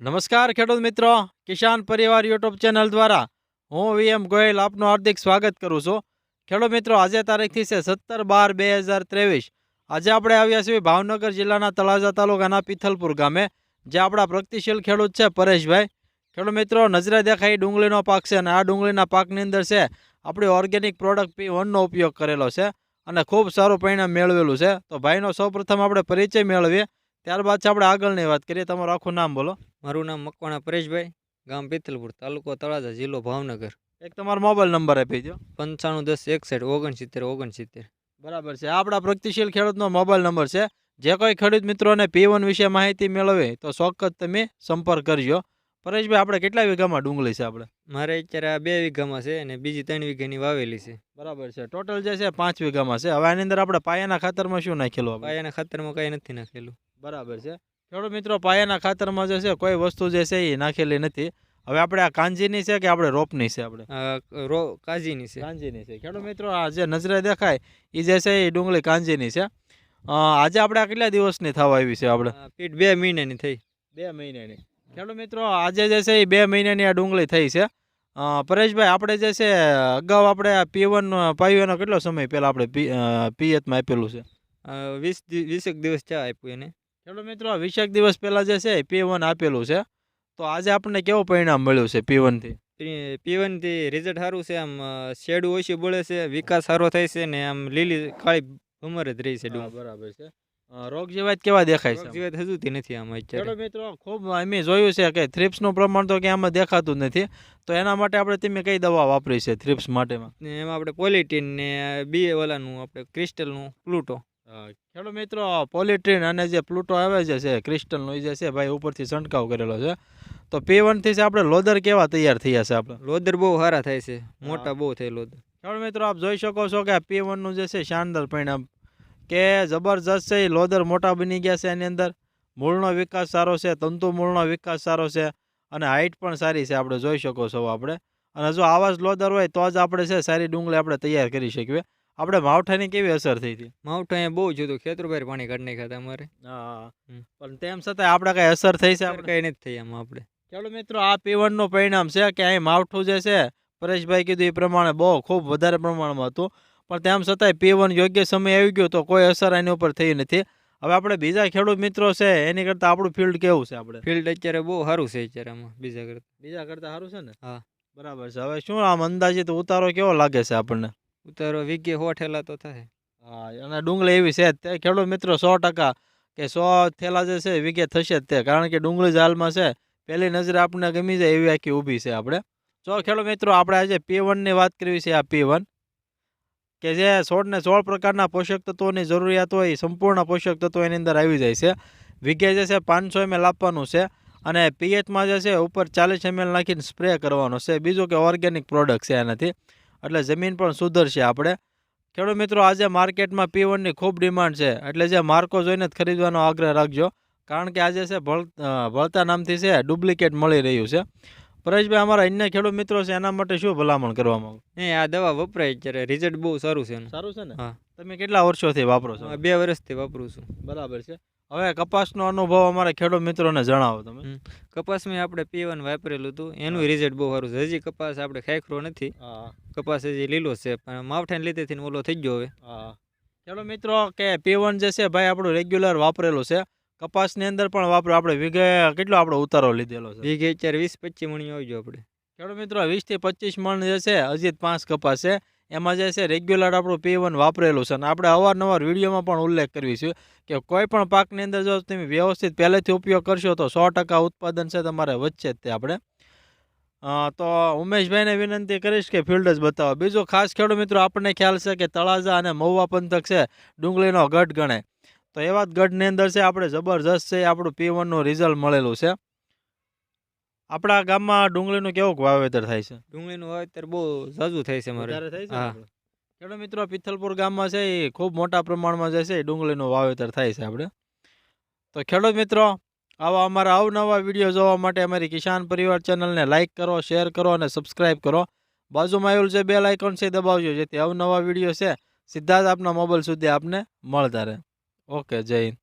નમસ્કાર, ખેડૂત મિત્રો. કિસાન પરિવાર યુટ્યુબ ચેનલ દ્વારા હું વીએમ ગોયલ આપનું હાર્દિક સ્વાગત કરું છું. ખેડૂત મિત્રો, આજે તારીખથી છે સત્તર બાર બે હજાર ત્રેવીસ. આજે આપણે આવ્યા છીએ ભાવનગર જિલ્લાના તળાજા તાલુકાના પિથલપુર ગામે જે આપણા પ્રગતિશીલ ખેડૂત છે પરેશભાઈ. ખેડૂત મિત્રો, નજરે દેખાય ડુંગળીનો પાક છે અને આ ડુંગળીના પાકની અંદર છે આપણી ઓર્ગેનિક પ્રોડક્ટ પી વનનો ઉપયોગ કરેલો છે અને ખૂબ સારું પરિણામ મેળવેલું છે. તો ભાઈનો સૌપ્રથમ આપણે પરિચય મેળવીએ. ત્યારબાદ છે આપણે આગળની વાત કરીએ. તમારું આખું નામ બોલો. મારું નામ મકવાણા પરેશભાઈ ગામ પિથલપુર તાલુકો તળાજા જિલ્લો ભાવનગર. એક તમારો મોબાઈલ નંબર આપી દો પંચાણું દસ એકસઠ ઓગણસિત્તેર ઓગણસિત્તેર. બરાબર છે. આપણા પ્રગતિશીલ ખેડૂતનો મોબાઈલ નંબર છે. જે કોઈ ખેડૂત મિત્રોને પી વન વિશે માહિતી મેળવે તો ચોક્કસ તમે સંપર્ક કરજો. પરેશભાઈ આપણે કેટલા વીઘામાં ડુંગળી છે આપણે? મારે અત્યારે આ બે વીઘામાં છે અને બીજી ત્રણ વીઘાની વાવેલી છે. બરાબર છે. ટોટલ જે છે પાંચ વીઘામાં છે. હવે આની અંદર આપણે પાયાના ખાતરમાં શું નાખેલું પાયાના ખાતરમાં કાંઈ નથી નાખેલું. બરાબર છે. ખેડૂત મિત્રો પાયાના ખાતરમાં જે છે કોઈ વસ્તુ જે છે એ નાખેલી નથી. હવે આપણે આ કાંજીની છે કે આપણે રોપની છે આપણે? કાંજીની રો કાજીની છે. કાંજીની છે. ખેડૂત મિત્રો આ જે નજરે દેખાય એ જે છે એ ડુંગળી કાંજીની છે. આજે આપણે આ કેટલા દિવસની થવા આવી છે આપણે? પીઠ બે મહિનાની થઈ. બે મહિનાની. ખેડૂત મિત્રો આજે જે છે એ બે મહિનાની આ ડુંગળી થઈ છે. પરેશભાઈ આપણે જે છે અગાઉ આપણે આ પી વન પાયુનો કેટલો સમય પહેલાં આપણે પી પિયતમાં આપેલું છે? વીસ વીસેક દિવસ ચા આપ્યું એને. ખેડૂત મિત્રો વીસેક દિવસ પહેલાં જે છે પી વન આપેલું છે. તો આજે આપણને કેવું પરિણામ મળ્યું છે પી વનથી પી વનથી રિઝલ્ટ સારું છે આમ શેડું ઓછી બળે છે વિકાસ સારો થાય છે ને આમ લીલી કાળી ભમર જ રહી છે બરાબર છે. રોગ જીવાત કેવા દેખાય છે જીવાત હજુથી નથી આમાં અત્યારે. મિત્રો ખૂબ અમે જોયું છે કે થ્રિપ્સનું પ્રમાણ તો ક્યાં આમાં દેખાતું નથી. તો એના માટે આપણે તમે કઈ દવા વાપરી છે થ્રિપ્સ માટેમાં? એમાં આપણે પોલિટીન ને બી ઓલાનું આપણે ક્રિસ્ટલનું પ્લુટો ખેડૂત મિત્રો પોલિટ્રીન અને જે પ્લુટો આવે છે છે ક્રિસ્ટલનો જે છે ભાઈ ઉપરથી છંટકાવ કરેલો છે. તો પી વનથી છે આપણે લોદર કેવા તૈયાર થયા છે આપણે? લોદર બહુ સારા થાય છે. મોટા બહુ થાય લોદર. ખેડૂત મિત્રો આપ જોઈ શકો છો કે પી વનનું જે છે શાનદાર પરિણામ કે જબરજસ્ત છે એ લોદર મોટા બની ગયા છે એની અંદર. મૂળનો વિકાસ સારો છે તંતુ મૂળનો વિકાસ સારો છે અને હાઇટ પણ સારી છે આપણે જોઈ શકો છો આપણે. અને જો આવા જ લોદર હોય તો જ આપણે છે સારી ડુંગળી આપણે તૈયાર કરી શકીએ. આપણે માવઠાની કેવી અસર થઈ હતી? માવઠા અહીંયા બહુ જોતું ખેતરભાઈ પાણી કાઢી નાખ્યા હતા અમારે. હા. પણ તેમ છતાં આપણે કઈ અસર થઈ છે આપણે કઈ નથી થઈ એમાં આપણે ચાલો મિત્રો આ પીવણનું પરિણામ છે કે અહીં માવઠું જે છે પરેશભાઈ કીધું એ પ્રમાણે બહુ ખૂબ વધારે પ્રમાણમાં હતું. પણ તેમ છતાંય પીવન યોગ્ય સમય આવી ગયો તો કોઈ અસર એની ઉપર થઈ નથી. હવે આપણે બીજા ખેડૂત મિત્રો છે એની કરતાં આપણું ફિલ્ડ કેવું છે આપણે ફિલ્ડ અત્યારે બહુ સારું છે અત્યારે આમાં બીજા કરતા. બીજા કરતાં સારું છે ને? હા. બરાબર છે. હવે શું આમ અંદાજિત ઉતારો કેવો લાગે છે આપણને? ઉતારો વીઘે સો ઠેલા તો થાય. હા, અને ડુંગળી એવી છે. તે ખેડૂત મિત્રો સો ટકા કે સો થેલા જે છે વીઘે થશે જ તે. કારણ કે ડુંગળી જ હાલમાં છે. પહેલી નજરે આપણને ગમી જાય એવી આખી ઊભી છે આપણે. જો ખેડૂત મિત્રો, આપણે આજે પી વનની વાત કરવી છે આ પી વન કે જે સોળને સોળ પ્રકારના પોષક તત્વોની જરૂરિયાત હોય સંપૂર્ણ પોષક તત્વો એની અંદર આવી જાય છે. વીઘે જે છે પાંચસો એમએલ આપવાનું છે અને પીએચમાં જે છે ઉપર ચાલીસ એમએલ નાખીને સ્પ્રે કરવાનો છે. બીજું કે ઓર્ગેનિક પ્રોડક્ટ છે એનાથી એટલે જમીન પણ સુધરશે આપણે. ખેડૂત મિત્રો આજે માર્કેટમાં પી વનની ખૂબ ડિમાન્ડ છે. એટલે જે માર્કો જોઈને જ ખરીદવાનો આગ્રહ રાખજો. કારણ કે આજે છે ભળ ભળતા નામથી છે ડુપ્લિકેટ મળી રહ્યું છે. પરેશભાઈ અમારા અન્ય ખેડૂત મિત્રો છે એના માટે શું ભલામણ કરવામાં આવે એ આ દવા વપરાય અત્યારે. રિઝલ્ટ બહુ સારું છે સારું છે ને? હા. તમે કેટલા વર્ષોથી વાપરો છો? બે વર્ષથી વાપરું છું. બરાબર છે. હવે કપાસનો અનુભવ અમારા ખેડૂત મિત્રોને જણાવો તમે. કપાસમાં આપણે પીવન વાપરેલું હતું. એનું રિઝલ્ટ બહુ સારું છે. હજી કપાસ આપણે ખાખરો નથી. કપાસ હજી લીલો છે પણ માવઠાને લીધેથી ઓલો થઈ ગયો હવે. ખેડૂત મિત્રો કે પી વન જે છે ભાઈ આપણું રેગ્યુલર વાપરેલું છે. કપાસની અંદર પણ વાપરો આપણે વીઘે કેટલો આપણો ઉતારો લીધેલો છે? વીઘે અત્યારે વીસ પચીસ મણી આવી ગયો આપણે. ખેડૂત મિત્રો વીસથી પચીસ મણ જે છે હજી પાંચ કપાસ છે. એમાં જે છે રેગ્યુલર આપણું પી વન વાપરેલું છે. અને આપણે અવારનવાર વિડીયોમાં પણ ઉલ્લેખ કરવી છે કે કોઈ પણ પાકની અંદર જો તમે વ્યવસ્થિત પહેલેથી ઉપયોગ કરશો તો સો ઉત્પાદન છે તમારે વચ્ચે જ તે આપણે. તો ઉમેશભાઈને વિનંતી કરીશ કે ફિલ્ડ જ બતાવો. બીજું ખાસ ખેડૂત મિત્રો, આપણને ખ્યાલ છે કે તળાજા અને મહુવા પંથક છે, ડુંગળીનો ગઢ ગણાય. તો એવા જ ગઢની અંદર છે, આપણે જબરજસ્ત છે આપણું પી વનનું રિઝલ્ટ મળેલું છે. આપણા ગામમાં ડુંગળીનું કેવું વાવેતર થાય છે? ડુંગળીનું વાવેતર બહુ ઝાઝું થાય છે મારે. થાય છે હા. ખેડૂત મિત્રો પિથલપુર ગામમાં છે એ ખૂબ મોટા પ્રમાણમાં જે છે એ ડુંગળીનું વાવેતર થાય છે આપણે તો ખેડૂત મિત્રો આવા અમારા અવનવા વીડિયો જોવા માટે અમારી કિસાન પરિવાર ચેનલને લાઇક કરો શેર કરો અને સબસ્ક્રાઇબ કરો. બાજુમાં આવેલું જે બે લાઇકોન છે એ દબાવજો જેથી અવનવા વીડિયો છે સીધા જ આપના મોબાઈલ સુધી આપને મળતા રહે. ઓકે જય હિન્દ.